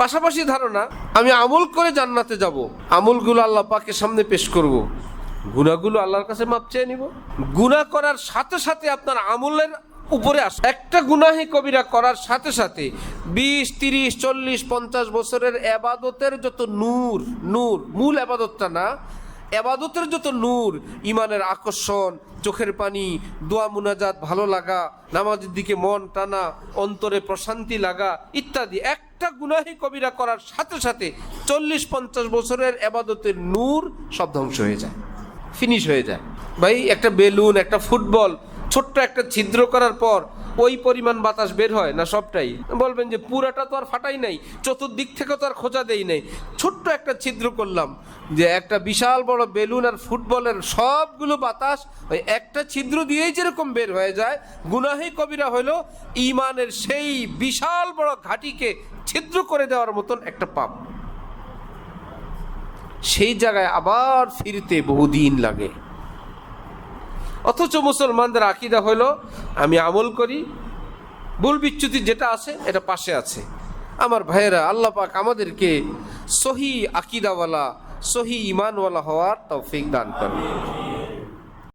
পাশাপাশি ধারণা, আমি আমল করে জান্নাতে যাব। আমলগুলো আল্লাহ পাকে সামনে পেশ করব। গুনাহগুলো আল্লাহর কাছে মাপ চেয়ে নিব। গুণা করার সাথে সাথে আপনার আমলের উপরে আস একটা গুনাহি কবিরা করার সাথে সাথে বিশ, তিরিশ, চল্লিশ, পঞ্চাশ বছরের আবাদতের যত নূর নূর, মূল আবাদতটা না এবাদতের যত নূর ইমানের আকর্ষণ, চোখের পানি, দোয়া মুনাজাত, ভালো লাগা, নামাজের দিকে মন টানা, অন্তরে প্রশান্তি লাগা ইত্যাদি, একটা গুনাহি কবিরা করার সাথে সাথে চল্লিশ পঞ্চাশ বছরের এবাদতের নূর সব ধ্বংস হয়ে যায় ফিনিশ হয়ে যায়। ভাই, একটা বেলুন, একটা ফুটবল, ছোট্ট একটা ছিদ্র করার পর ওই পরিমাণ বাতাস বের হয় না সবটাই? বলবেন যে পুরাটা তো আর ফাটাই নাই, চতুর্দিক থেকে তো আর খোঁজা দেই নাই। ছোট্ট একটা ছিদ্র করলাম যে একটা বিশাল বড় বেলুন আর ফুটবলের সবগুলো বাতাস, ওই একটা ছিদ্র দিয়েই যেরকম বের হয়ে যায়, গুনাহি কবিরা হলো ইমানের সেই বিশাল বড় ঘাটিকে ছিদ্র করে দেওয়ার মতন একটা পাপ। সেই জায়গায় আবার ফিরতে বহুদিন লাগে। অথচ মুসলমানদের আকিদা হলো, আমি আমল করি, ভুল বিচ্যুতি যেটা আছে, এটা পাশে আছে। আমার ভাইয়েরা, আল্লাহ পাক আমাদেরকে সহি আকিদাওয়ালা সহি ইমানওয়ালা হওয়ার তৌফিক দান করেন।